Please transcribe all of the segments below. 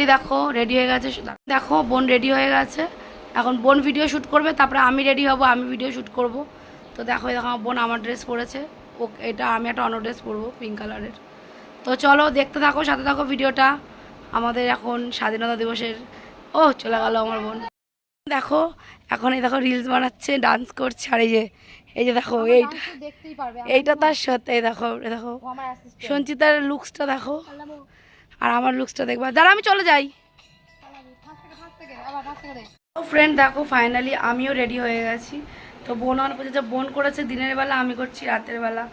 Finally দেখো ready হয়ে গেছে। দেখো বোন রেডি হয়ে গেছে। এখন বোন ভিডিও শ্যুট করবে তারপরে আমি রেডি হব আমি ভিডিও শ্যুট করব। তো দেখো এই দেখো আমার বোন আমার ড্রেস পরেছে। ও এটা আমি একটা অন্য ড্রেস পরবো পিঙ্ক কালারের তো চলো দেখতে থাকো সাথে থাকো ভিডিওটা আমাদের এখন স্বাধীনতা দিবসের ও চলে গেল আমার বোন। দেখো এখন এই দেখো রিলস বানাচ্ছে ডান্স করছে। আর এই যে এই যে দেখো এইটা এইটা তার সাথে দেখো দেখো। সঞ্চিতার লুকসটা দেখো। আর আমার লুকসটা দেখবা। দাঁড়া, আমি চলে যাই। ফ্রেন্ড দেখো ফাইনালি আমিও রেডি হয়ে গেছি। তো বোন আমার বলছে বোন করেছে, দিনের বেলা আমি করছি, রাতের বেলা।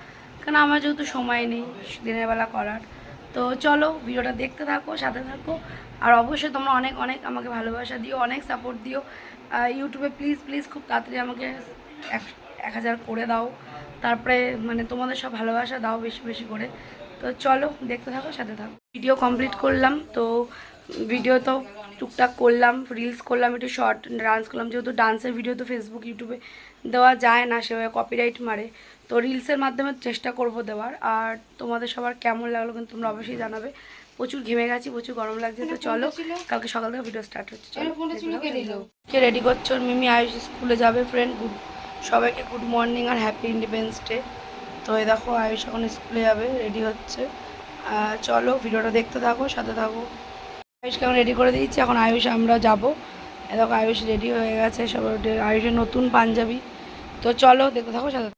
কারণ আমার যেহেতু সময় নেই দিনের বেলা করার। তো চলো, ভিডিওটা দেখতে থাকো, সাথে থাকো। আর অবশ্যই তোমরা অনেক অনেক আমাকে ভালোবাসা দিও, অনেক সাপোর্ট দিও। ইউটিউবে প্লিজ প্লিজ খুব তাড়াতাড়ি আমাকে এক হাজার করে দাও। তারপরে মানে তোমাদের সব ভালোবাসা দাও বেশি বেশি করে। তো চলো দেখতে থাকো সাথে থাকো। ভিডিও কমপ্লিট করলাম তো ভিডিও তো টুকটাক করলাম রিলস করলাম একটু শর্ট ডান্স করলাম। যেহেতু ডান্সের ভিডিও তো ফেসবুক ইউটিউবে দেওয়া যায় না সেভাবে কপিরাইট মারে। তো রিলসের মাধ্যমে চেষ্টা করব দেওয়ার। আর তোমাদের সবার কেমন লাগল কিন্তু তোমরা অবশ্যই জানাবে। প্রচুর ঘেমে গেছি প্রচুর গরম লাগছে তো চলো কালকে সকাল থেকে ভিডিও স্টার্ট হচ্ছে চলো। কে রেডি করছ? মিমি আয়ুষ স্কুলে যাবে ফ্রেন্ড গুড সবাইকে গুড মর্নিং আর হ্যাপি ইন্ডিপেন্ডেন্স ডে তো এই দেখো আয়ুষ এখন স্কুলে যাবে রেডি হচ্ছে। চলো ভিডিওটা দেখতে থাকো সাথে থাকো। আয়ুষকে এখন রেডি করে দিয়েছি এখন আয়ুষ আমরা যাব। দেখো আয়ুষ রেডি হয়ে গেছে সব আয়ুষের নতুন পাঞ্জাবি। তো চলো দেখতে থাকো সাথে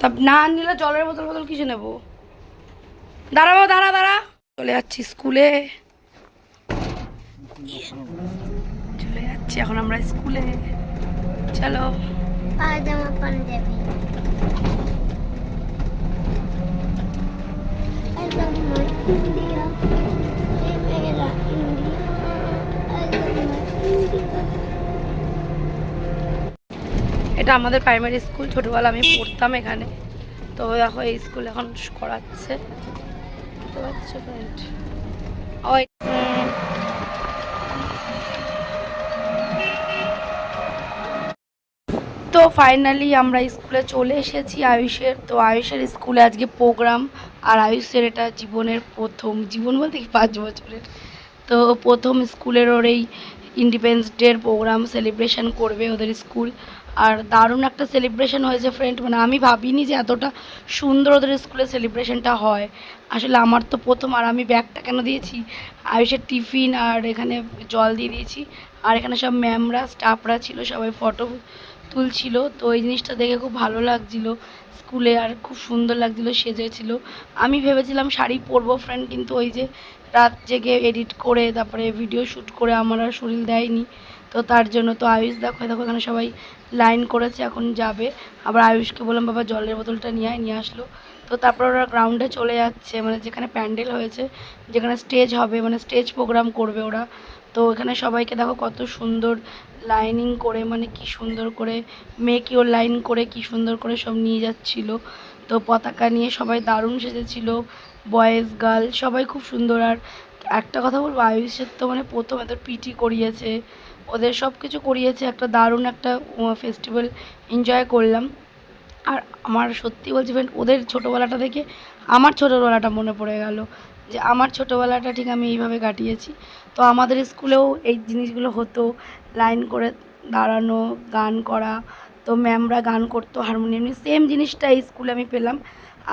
তা না নিলে জলের বোতল বোতল কিছু নেব। দাঁড়া বাবা দাঁড়া দাঁড়া। চলে যাচ্ছি স্কুলে। চলে যাচ্ছি এখন আমরা স্কুলে। চলো। পায়জামা পাঞ্জাবি এটা আমাদের প্রাইমারি স্কুল ছোটোবেলা আমি পড়তাম এখানে। তো দেখো এই স্কুল এখন করাচ্ছে। দেখতে পাচ্ছ তো ফাইনালি আমরা স্কুলে চলে এসেছি আয়ুষের। তো আয়ুষের স্কুলে আজকে প্রোগ্রাম আর আয়ুষের এটা জীবনের প্রথম, জীবন বলতে কি? পাঁচ বছরের। তো প্রথম স্কুলের ওর এই ইন্ডিপেন্ডেন্স ডের প্রোগ্রাম সেলিব্রেশন করবে ওদের স্কুল। আর দারুণ একটা সেলিব্রেশন হয়েছে ফ্রেন্ড মানে আমি ভাবিনি যে এতটা সুন্দর ওদের স্কুলে সেলিব্রেশনটা হয়। আসলে আমার তো প্রথম, আর আমি ব্যাগটা কেন দিয়েছি? আয়ুষের টিফিন আর এখানে জল দিয়ে দিয়েছি। আর এখানে সব ম্যামরা স্টাফরা ছিল, সবাই ফটো তুলছিল। তো এই জিনিসটা দেখে খুব ভালো লাগছিল স্কুলে আর খুব সুন্দর লাগছিল, সেজেছিল। আমি ভেবেছিলাম শাড়ি পরবো ফ্রেন্ড কিন্তু ওই যে রাত জেগে এডিট করে, তারপরে ভিডিও শ্যুট করে আমার আর শরীর দেয়নি। তো তার জন্য তো আয়ুষ, দেখো দেখো, এখানে সবাই লাইন করেছে, এখন যাবে। আবার আয়ুষকে বললাম, বাবা, জলের বোতলটা নিয়ে নিয়ে আসলো। তো তারপর ওরা গ্রাউন্ডে চলে যাচ্ছে মানে যেখানে প্যান্ডেল হয়েছে, যেখানে স্টেজ হবে মানে স্টেজ প্রোগ্রাম করবে ওরা। তো এখানে সবাইকে দেখো কত সুন্দর লাইনিং করে মানে কি সুন্দর করে ইওর লাইন করে কি সুন্দর করে সব নিয়ে যাচ্ছিল। তো পতাকা নিয়ে সবাই দারুণ সেজেছিল বয়েজ গার্ল সবাই খুব সুন্দর। আর একটা কথা বলব আয়ুষের তো মানে প্রথম এত পিটি করিয়েছে, ওদের সব কিছু করিয়েছে, একটা দারুণ একটা ফেস্টিভ্যাল এনজয় করলাম। আর আমার সত্যি বলছি ওদের ছোটোবেলাটা দেখে আমার ছোটোবেলাটা মনে পড়ে গেল। যে আমার ছোটোবেলাটা ঠিক আমি এইভাবে কাটিয়েছি। তো আমাদের স্কুলেও এই জিনিসগুলো হতো, লাইন করে দাঁড়ানো, গান করা। তো ম্যামরা গান করতো হারমোনিয়াম সেম জিনিসটা এই স্কুলে আমি পেলাম।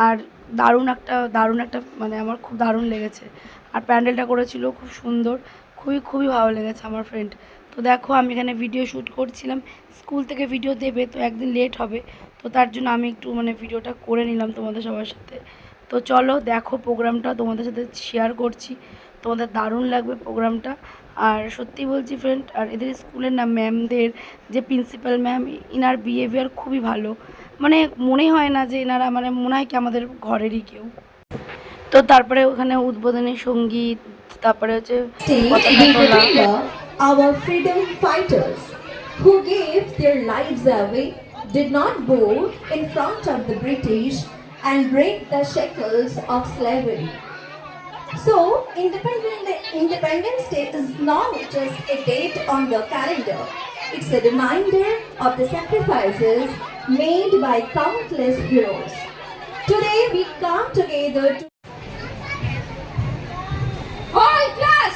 আর দারুণ একটা দারুণ একটা মানে আমার খুব দারুণ লেগেছে। আর প্যান্ডেলটা করেছিল, খুব সুন্দর। খুবই খুবই ভালো লেগেছে আমার ফ্রেন্ড তো দেখো আমি এখানে ভিডিও শ্যুট করছিলাম। স্কুল থেকে ভিডিও দেবে, তো একদিন লেট হবে। তো তার জন্য আমি একটু মানে ভিডিওটা করে নিলাম তোমাদের সবার সাথে। তো চলো দেখো প্রোগ্রামটা তোমাদের সাথে শেয়ার করছি। তোমাদের দারুণ লাগবে প্রোগ্রামটা। আর সত্যি বলছি ফ্রেন্ড আর এদের স্কুলের না ম্যামদের যে প্রিন্সিপাল ম্যাম ইনার বিহেভিয়ার খুবই ভালো। মানে মনে হয় না যে এনারা মানে মনে হয় কি আমাদের ঘরেরই কেউ। তো তারপরে ওখানে উদ্বোধনী সংগীত তারপরে হচ্ছে our freedom fighters who gave their lives away, did not bow in front of the British and break the shackles of slavery. So, Independence Day is not just a date on the calendar, it's a reminder of the sacrifices made by countless heroes. Today, we come together to class,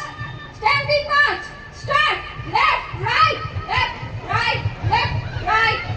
standing march, start, left, right, left, right, left, right.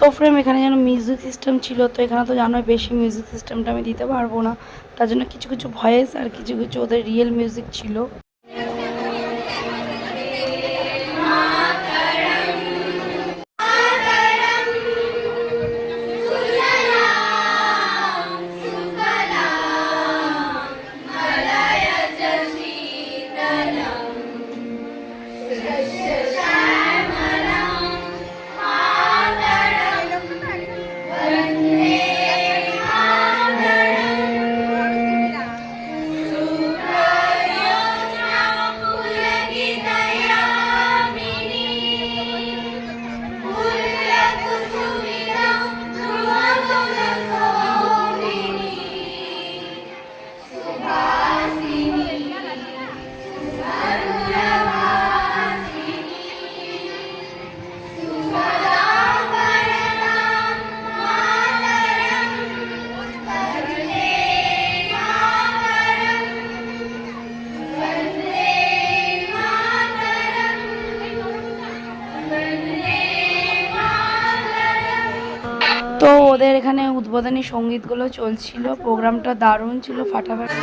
তো frame এখানে যেন music system ছিল, তো এখানে তো জানোই বেশি music সিস্টেমটা আমি দিতে পারব না। তার জন্য কিছু কিছু ভয়েস আর কিছু কিছু ওদের রিয়েল মিউজিক ছিল। উদ্বোধনী সঙ্গীতগুলো চলছিল প্রোগ্রামটা দারুণ ছিল ফাটাফাটি।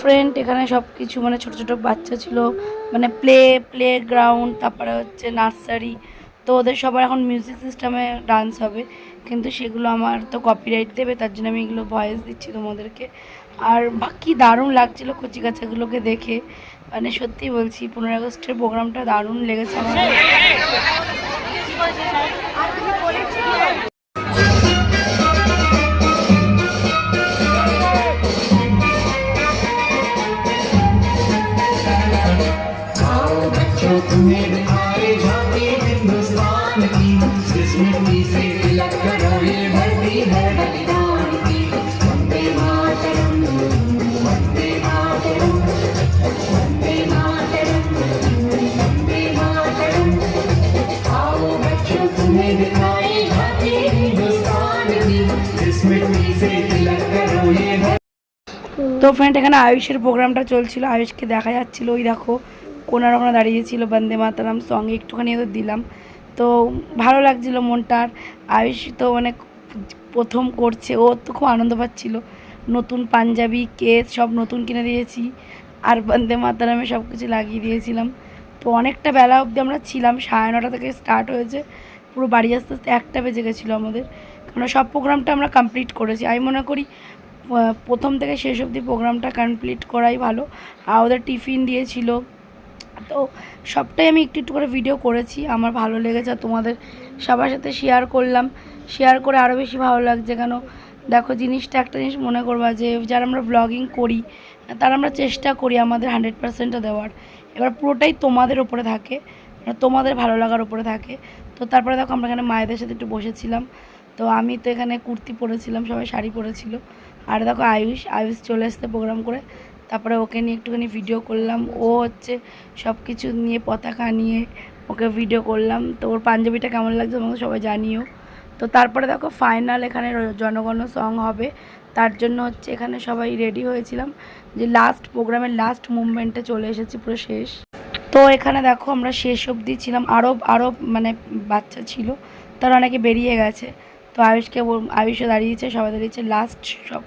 ফ্রেন্ড এখানে সব কিছু মানে ছোট ছোট বাচ্চা ছিল মানে প্লে প্লে গ্রাউন্ড তারপরে হচ্ছে নার্সারি তো ওদের সবার এখন মিউজিক সিস্টেমে ডান্স হবে কিন্তু সেগুলো আমার তো কপিরাইট দেবে তার জন্য আমি এগুলো ভয়েস দিচ্ছি তোমাদেরকে আর বাকি দারুণ লাগছিল কচি কাচাগুলোকে দেখে মানে সত্যি বলছি পনেরো আগস্টের প্রোগ্রামটা দারুণ লেগেছে আমার তো ফ্রেন্ড এখানে আয়ুষের প্রোগ্রামটা চলছিল। আয়ুষকে দেখা যাচ্ছিল। ওই দেখো কোনার ওখানে দাঁড়িয়েছিল বন্দে মাতারাম সঙ্গে একটুখানি ওদের দিলাম। তো ভালো লাগছিল মনটার আয়ুষ তো মানে প্রথম করছে, ও তো খুব আনন্দ পাচ্ছিল। নতুন পাঞ্জাবি কেস সব নতুন কিনে দিয়েছি, আর বন্দে মাতারামে সব কিছু লাগিয়ে দিয়েছিলাম। তো অনেকটা বেলা অবধি আমরা ছিলাম, সাড়ে নটা থেকে স্টার্ট হয়েছে। পুরো বাড়ি আসতে আসতে একটা বেজে গেছিল আমাদের। কারণ সব প্রোগ্রামটা আমরা কমপ্লিট করেছি। আমি মনে করি প্রথম থেকে শেষ অবধি প্রোগ্রামটা কমপ্লিট করাই ভালো। আর ওদের টিফিন দিয়েছিল। তো সবটাই আমি একটু একটু করে ভিডিও করেছি। আমার ভালো লেগেছে, তোমাদের সবার সাথে শেয়ার করলাম। শেয়ার করে আরও বেশি ভালো লাগছে কেন? দেখো, জিনিসটা একটা জিনিস মনে করবা যে, যারা আমরা ব্লগিং করি, তারা আমরা চেষ্টা করি আমাদের হান্ড্রেড পার্সেন্টটা দেওয়ার। এবার পুরোটাই তোমাদের ওপরে থাকে মানে তোমাদের ভালো লাগার ওপরে থাকে। তো তারপরে দেখো, আমরা এখানে মায়েদের সাথে একটু বসেছিলাম। তো আমি তো এখানে কুর্তি পরেছিলাম, সবাই শাড়ি পরেছিল। আর দেখো, আয়ুষ আয়ুষ চলে আসতে প্রোগ্রাম করে। তারপরে ওকে নিয়ে একটুখানি ভিডিও করলাম ও হচ্ছে সব কিছু নিয়ে পতাকা নিয়ে ওকে ভিডিও করলাম তো ওর পাঞ্জাবিটা কেমন লাগছে আমাকে সবাই জানিও তো তারপরে দেখো ফাইনাল এখানে জনগণ সং হবে তার জন্য হচ্ছে এখানে সবাই রেডি হয়েছিলাম যে লাস্ট প্রোগ্রামের লাস্ট মুভমেন্টে চলে এসেছি পুরো শেষ তো এখানে দেখো আমরা শেষ অবধি ছিলাম আরও আরও মানে বাচ্চা ছিল তারা অনেকে বেরিয়ে গেছে তো আয়ুষকে আয়ুষও দাঁড়িয়েছে সবাই দাঁড়িয়েছে লাস্ট সব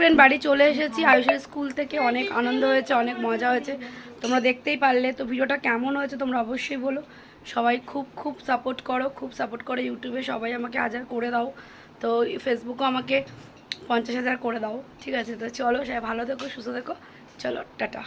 ফ্রেন্ড বাড়ি চলে এসেছি, আয়ুষের স্কুল থেকে অনেক আনন্দ হয়েছে, অনেক মজা হয়েছে। তোমরা দেখতেই পারলে, তো ভিডিওটা কেমন হয়েছে তোমরা অবশ্যই বলো। সবাই খুব খুব সাপোর্ট করো, খুব সাপোর্ট করো ইউটিউবে সবাই আমাকে হাজার করে দাও। তো ফেসবুকও আমাকে পঞ্চাশ হাজার করে দাও, ঠিক আছে? তো চলো, সবাই ভালো থেকো, সুস্থ থেকো। চলো, টাটা।